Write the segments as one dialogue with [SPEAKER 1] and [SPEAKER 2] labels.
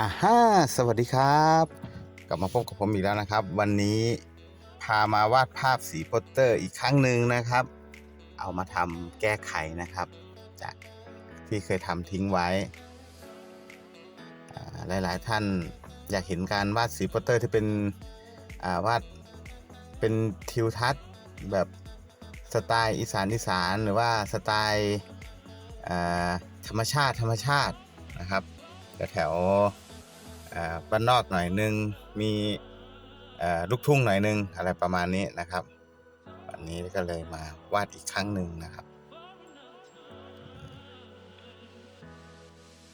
[SPEAKER 1] อ่าฮ่าสวัสดีครับ กลับมาพบกับผมอีกแล้วนะครับ วันนี้พามาวาดภาพสีโปสเตอร์อีกครั้งหนึ่งนะครับ เอามาทำแก้ไขนะครับ จากที่เคยทำทิ้งไว้อ่าหลายๆ ท่านอยากเห็นการวาดสีโปสเตอร์ที่เป็นาวาดเป็นทิวทัศน์แบบสไตล์อีสานอีสานหรือว่าสไตล์ธรรมชาติธรรมชาตินะครับแถว บ้านนอกหน่อยนึง มีลูกทุ่งหน่อยนึง อะไรประมาณนี้นะครับ วันนี้ก็เลยมาวาดอีกครั้งหนึ่งนะครับ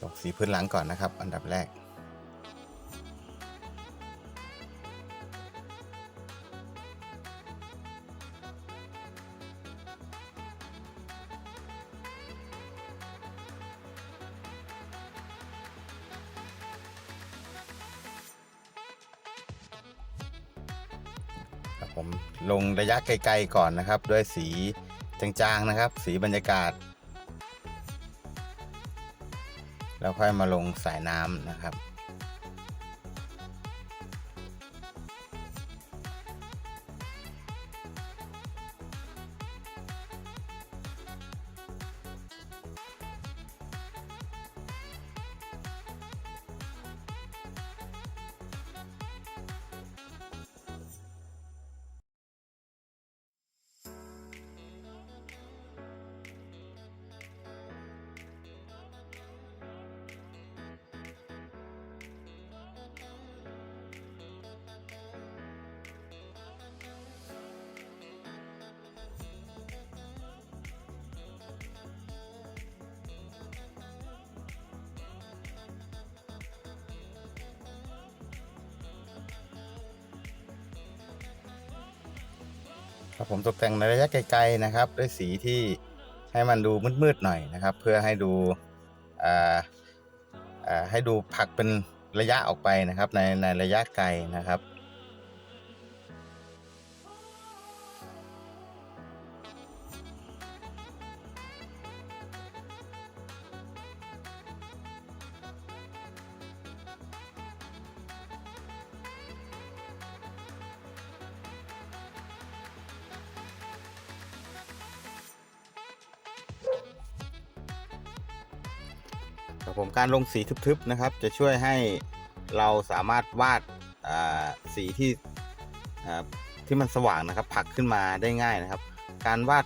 [SPEAKER 1] ลงสีพื้นหลังก่อนนะครับ อันดับแรก ผมลงระยะไกลๆก่อนนะครับ ด้วยสีจางๆนะครับ สีบรรยากาศ แล้วค่อยมาลงสายน้ำนะครับ ครับผมตกแต่งในระยะไกลๆนะครับ ด้วยสีที่ให้มันดูมืดๆหน่อยนะครับ เพื่อให้ดูให้ดูผักเป็นระยะออกไปนะครับ ในในระยะไกลนะครับ ครับผมการลงสีทึบๆนะครับ จะช่วยให้เราสามารถวาดสีที่ที่มันสว่างนะครับผลักขึ้นมาได้ง่ายนะครับ การวาด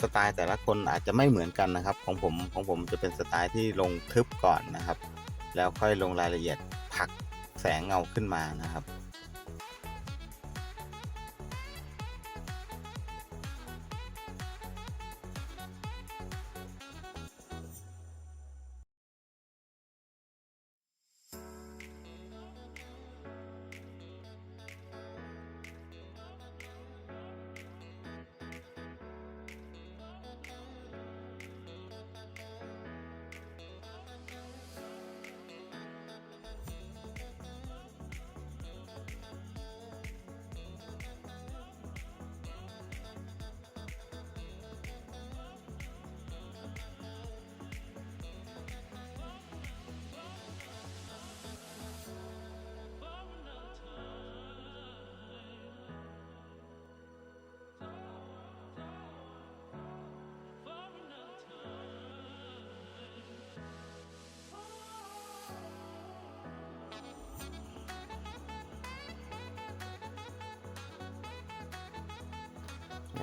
[SPEAKER 1] สไตล์แต่ละคนอาจจะไม่เหมือนกันนะครับ ของผมของผมจะเป็นสไตล์ที่ลงทึบก่อนนะครับ แล้วค่อยลงรายละเอียดผลักแสงเงาขึ้นมานะครับ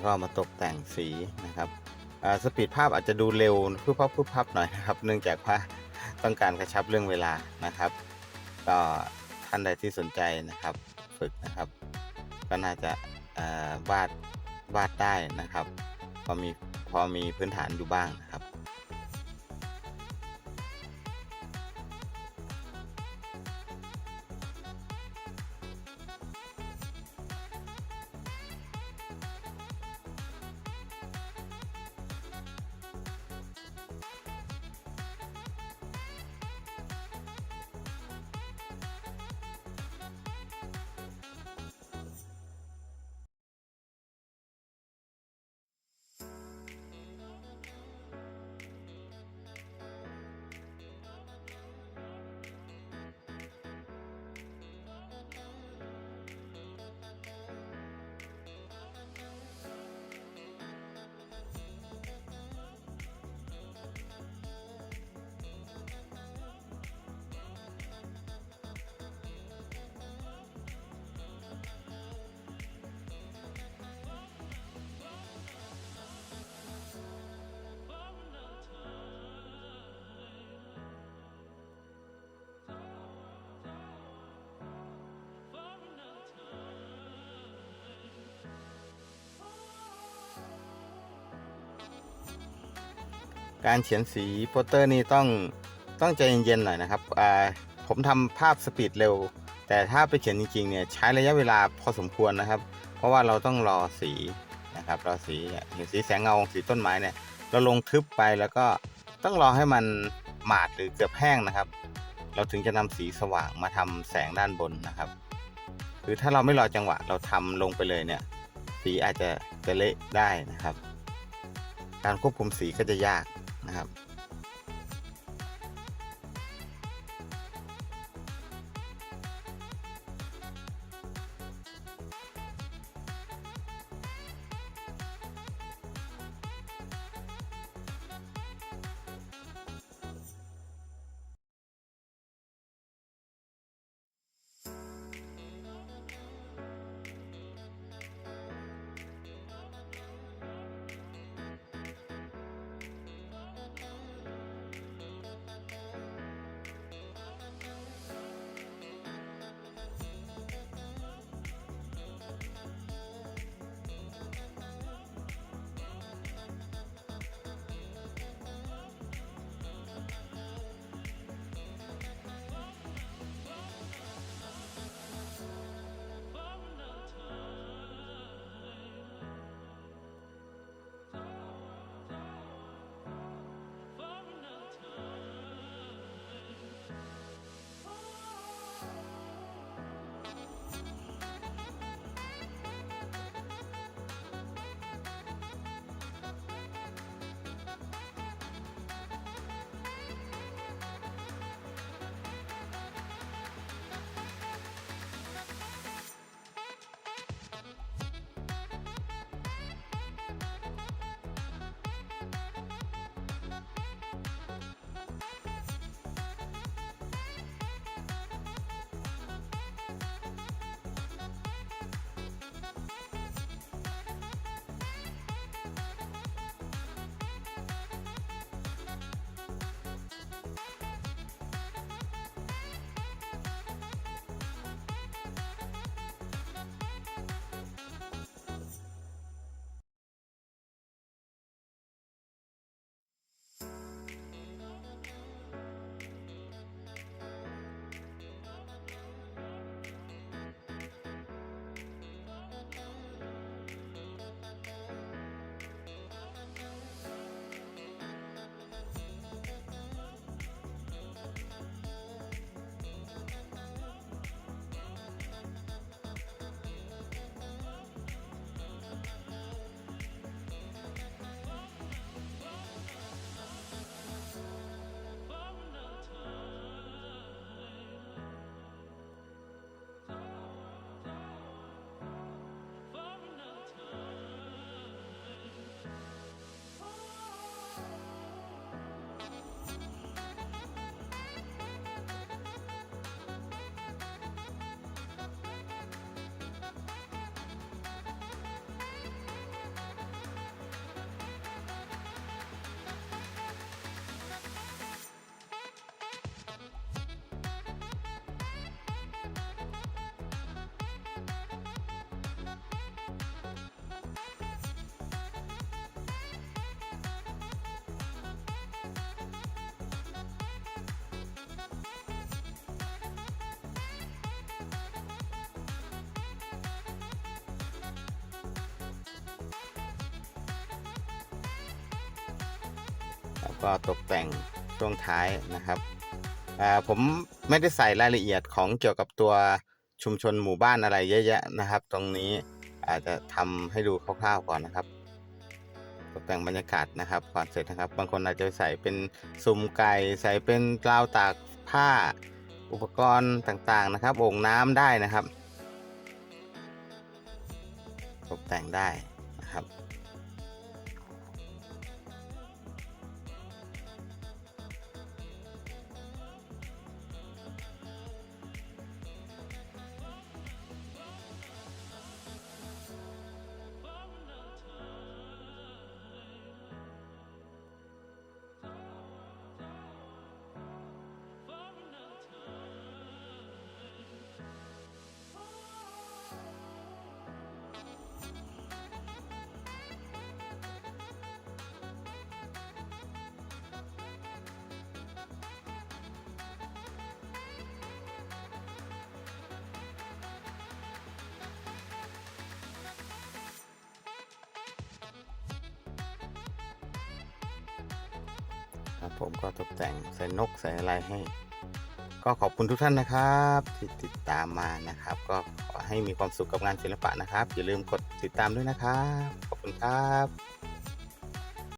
[SPEAKER 1] ก็มาตกแต่งสีนะครับอ่าสปีดภาพอาจจะดูเร็วพึบพับพึบพับหน่อยนะครับ เนื่องจากว่าต้องการกระชับเรื่องเวลานะครับ ก็ท่านใดที่สนใจนะครับฝึกนะครับ ก็น่าจะอ่าวาดวาดได้นะครับ พอมีพอมีพื้นฐานอยู่บ้างนะครับ การเขียนสีโปสเตอร์นี่ต้องต้องใจเย็นๆหน่อยนะครับผมทำภาพสปีดเร็ว แต่ถ้าไปเขียนจริงๆเนี่ยใช้ระยะเวลาพอสมควรนะครับ เพราะว่าเราต้องรอสีนะครับรอสีเนี่ยเห็นสีแสงเงาของสีต้นไม้เนี่ยเราลงทึบไปแล้วก็ต้องรอให้มันหมาดหรือเกือบแห้งนะครับ เราถึงจะนำสีสว่างมาทำแสงด้านบนนะครับคือถ้าเราไม่รอจังหวะเราทำลงไปเลยเนี่ยสีอาจจะจะเละได้นะครับ การควบคุมสีก็จะยาก นะครับ แล้วก็ตกแต่งช่วงท้ายนะครับผมไม่ได้ใส่รายละเอียดของเกี่ยวกับตัวชุมชนหมู่บ้านอะไรเยอะแยะนะครับ ตรงนี้อาจจะทำให้ดูคร่าวๆก่อนนะครับ ตกแต่งบรรยากาศนะครับก่อนเสร็จนะครับ บางคนอาจจะใส่เป็นซุ้มไก่ใส่เป็นราวตากผ้าอุปกรณ์ต่างๆนะครับโอ่งน้ำได้นะครับ ตกแต่งได้นะครับ ครับ ผมก็ตกแต่งใส่นกใส่อะไรให้ ก็ขอบคุณทุกท่านนะครับ ที่ติดตามมานะครับ ก็ขอให้มีความสุขกับงานศิลปะนะครับ อย่าลืมกดติดตามด้วยนะครับ ขอบคุณครับ